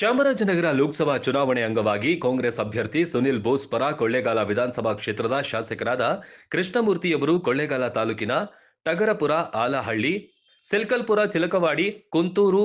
ಚಾಮರಾಜನಗರ ಲೋಕಸಭಾ ಚುನಾವಣೆ ಅಂಗವಾಗಿ ಕಾಂಗ್ರೆಸ್ ಅಭ್ಯರ್ಥಿ ಸುನಿಲ್ ಬೋಸ್ ಪರ ಕೊಳ್ಳೇಗಾಲ ವಿಧಾನಸಭಾ ಕ್ಷೇತ್ರದ ಶಾಸಕರಾದ ಕೃಷ್ಣಮೂರ್ತಿಯವರು ಕೊಳ್ಳೇಗಾಲ ತಾಲೂಕಿನ ಟಗರಪುರ ಆಲಹಳ್ಳಿ, ಸಿಲ್ಕಲ್ಪುರ ಚಿಲಕವಾಡಿ, ಕುಂತೂರು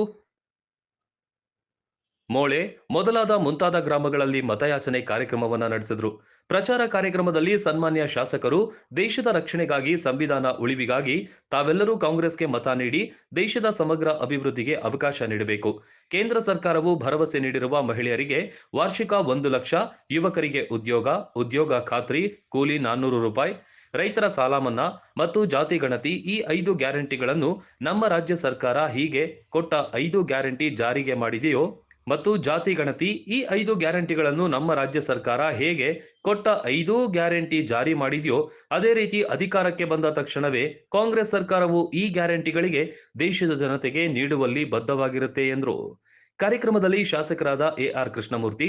ಮೋಳೆ ಮೊದಲಾದ ಮುಂತಾದ ಗ್ರಾಮಗಳಲ್ಲಿ ಮತಯಾಚನೆ ಕಾರ್ಯಕ್ರಮವನ್ನ ನಡೆಸಿದ್ರು. ಪ್ರಚಾರ ಕಾರ್ಯಕ್ರಮದಲ್ಲಿ ಸನ್ಮಾನ್ಯ ಶಾಸಕರು ದೇಶದ ರಕ್ಷಣೆಗಾಗಿ ಸಂವಿಧಾನ ಉಳಿವಿಗಾಗಿ ತಾವೆಲ್ಲರೂ ಕಾಂಗ್ರೆಸ್ಗೆ ಮತ ನೀಡಿ ದೇಶದ ಸಮಗ್ರ ಅಭಿವೃದ್ಧಿಗೆ ಅವಕಾಶ ನೀಡಬೇಕು. ಕೇಂದ್ರ ಸರ್ಕಾರವು ಭರವಸೆ ನೀಡಿರುವ ಮಹಿಳೆಯರಿಗೆ ವಾರ್ಷಿಕ ಒಂದು ಲಕ್ಷ, ಯುವಕರಿಗೆ ಉದ್ಯೋಗ ಉದ್ಯೋಗ ಖಾತ್ರಿ, ಕೂಲಿ ನಾನ್ನೂರು ರೂಪಾಯಿ, ರೈತರ ಸಾಲ ಮನ್ನಾ ಮತ್ತು ಜಾತಿ ಗಣತಿ ಈ ಐದು ಗ್ಯಾರಂಟಿಗಳನ್ನು ನಮ್ಮ ರಾಜ್ಯ ಸರ್ಕಾರ ಹೀಗೆ ಕೊಟ್ಟ ಐದು ಗ್ಯಾರಂಟಿ ಜಾರಿಗೆ ಮಾಡಿದೆಯೋ ಮತ್ತು ಜಾತಿ ಗಣತಿ ಈ ಐದು ಗ್ಯಾರಂಟಿಗಳನ್ನು ನಮ್ಮ ರಾಜ್ಯ ಸರ್ಕಾರ ಹೇಗೆ ಕೊಟ್ಟ ಐದೂ ಗ್ಯಾರಂಟಿ ಜಾರಿ ಮಾಡಿದೆಯೋ ಅದೇ ರೀತಿ ಅಧಿಕಾರಕ್ಕೆ ಬಂದ ತಕ್ಷಣವೇ ಕಾಂಗ್ರೆಸ್ ಸರ್ಕಾರವು ಈ ಗ್ಯಾರಂಟಿಗಳಿಗೆ ದೇಶದ ಜನತೆಗೆ ನೀಡುವಲ್ಲಿ ಬದ್ಧವಾಗಿರುತ್ತೆ ಎಂದರು. ಕಾರ್ಯಕ್ರಮದಲ್ಲಿ ಶಾಸಕರಾದ ಎಆರ್ ಕೃಷ್ಣಮೂರ್ತಿ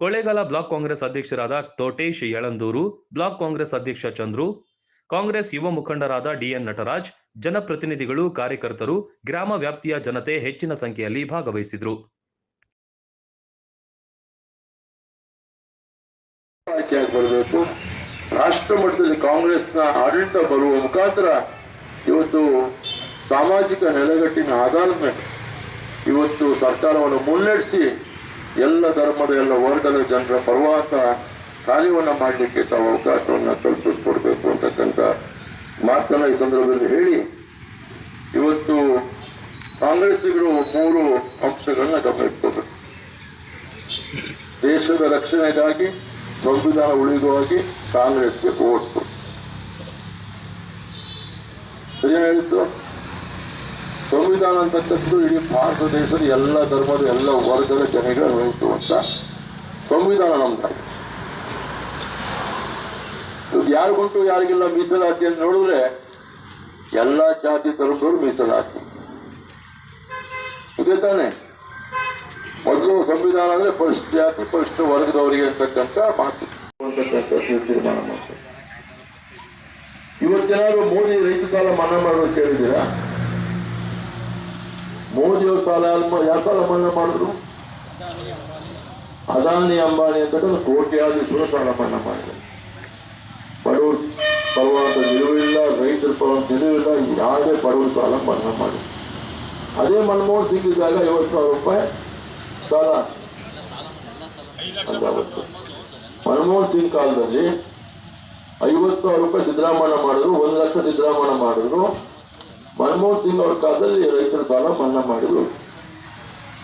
ಕೊಳ್ಳೇಗಾಲ ಬ್ಲಾಕ್ ಕಾಂಗ್ರೆಸ್ ಅಧ್ಯಕ್ಷರಾದ ತೋಟೇಶ್ ಯಳಂದೂರು, ಬ್ಲಾಕ್ ಕಾಂಗ್ರೆಸ್ ಅಧ್ಯಕ್ಷ ಚಂದ್ರು ಕಾಂಗ್ರೆಸ್ ಯುವ ಮುಖಂಡರಾದ ಡಿಎನ್ ನಟರಾಜ್, ಜನಪ್ರತಿನಿಧಿಗಳು, ಕಾರ್ಯಕರ್ತರು, ಗ್ರಾಮ ವ್ಯಾಪ್ತಿಯ ಜನತೆ ಹೆಚ್ಚಿನ ಸಂಖ್ಯೆಯಲ್ಲಿ ಭಾಗವಹಿಸಿದ್ರು. ರಾಷ್ಟ್ರ ಮಟ್ಟದಲ್ಲಿ ಕಾಂಗ್ರೆಸ್ನ ಆಡಳಿತ ಬರುವ ಮುಖಾಂತರ ಇವತ್ತು ಸಾಮಾಜಿಕ ನೆಲೆಗಟ್ಟಿನ ಆಧಾರದ ಮೇಲೆ ಇವತ್ತು ಸರ್ಕಾರವನ್ನು ಮುನ್ನಡೆಸಿ ಎಲ್ಲ ಧರ್ಮದ ಎಲ್ಲ ವರ್ಗದ ಜನರ ಪರವಾದ ಕಾರ್ಯವನ್ನು ಮಾಡಲಿಕ್ಕೆ ತಾವು ಅವಕಾಶವನ್ನು ಕಲ್ಪಿಸ್ಕೊಡ್ಬೇಕು ಅಂತಕ್ಕಂಥ ಮಾತನ್ನ ಈ ಸಂದರ್ಭದಲ್ಲಿ ಹೇಳಿ, ಇವತ್ತು ಕಾಂಗ್ರೆಸ್ಸಿಗರು ಮೂರು ಅಂಶಗಳನ್ನ ಗಮನಿಸ್ಕೋಬೇಕು ದೇಶದ ರಕ್ಷಣೆಗಾಗಿ, ಸಂವಿಧಾನ ಉಳಿದುವಾಗಿ ಕಾಂಗ್ರೆಸ್ಗೆ ಓಟ್ ಸರಿ ಸಂವಿಧಾನ ಅಂತಕ್ಕಂಥದ್ದು ಇಡೀ ಭಾರತ ದೇಶದ ಎಲ್ಲ ಧರ್ಮದ ಎಲ್ಲ ವರ್ಗದ ಜನಗಳ ಅಂತ ಸಂವಿಧಾನ ನಮ್ದಾಗಿದೆ. ಯಾರಿಗುಂಟು ಯಾರಿಗಿಲ್ಲ ಮೀಸಲಾತಿ ಅಂತ ನೋಡಿದ್ರೆ ಎಲ್ಲ ಜಾತಿ ತರಬರು ಮೀಸಲಾತಿ. ಇದೆ ತಾನೆ. ಮೊದಲು ಸಂವಿಧಾನ ಅಂದ್ರೆ ಫಸ್ಟ್ ಜಾತಿ ಫಸ್ಟ್ ವರ್ಗದವರಿಗೆ ಅಂತಕ್ಕಂಥ ಮಾತು. ಅಂತಕ್ಕಂಥ ತೀರ್ಮಾನ ಮಾಡ್ತಾರೆ. ಇವತ್ತೇನಾದ್ರು ಮೋದಿ ರೈತ ಸಾಲ ಮನ್ನಾ ಮಾಡೋದು ಕೇಳಿದ್ದೀರಾ ಮೋದಿಯವ್ರ ಸಾಲ ಯಾವ ಸಾಲ ಮನ್ನಾ ಮಾಡಿದ್ರು? ಅದಾನಿ ಅಂಬಾನಿ ಅಂತಕ್ಕಂಥ ಕೋಟ್ಯಾಧೀಶರು ಸಾಲ ಮನ್ನಾ ಮಾಡಿದ್ರು ಬಡವ್ರ ಪರವಾದ ನಿಲುವಿಲ್ಲ ನಿಲುವಿಲ್ಲ ಯಾವುದೇ ಬಡವರು ಸಾಲ ಮನ್ನಾ ಮಾಡಿ. ಅದೇ ಮನಮೋಹನ್ ಸಿಂಗ್ ಇದ್ದಾಗ ಐವತ್ತು ಸಾವಿರ ರೂಪಾಯಿ ಸಾಲ ಅಂತ ಮನಮೋಹನ್ ಸಿಂಗ್ ಕಾಲದಲ್ಲಿ ಐವತ್ತು ಸಾವಿರ ರೂಪಾಯಿ ಸಿದ್ದರಾಮಯ್ಯ ಮಾಡಿದ್ರು, ಒಂದು ಲಕ್ಷ ಸಿದ್ದರಾಮಯ್ಯ ಮಾಡಿದ್ರು. ಮನಮೋಹನ್ ಸಿಂಗ್ ಅವ್ರ ಕಾಲದಲ್ಲಿ ರೈತರ ಸಾಲ ಮನ್ನಾ ಮಾಡಿದ್ರು.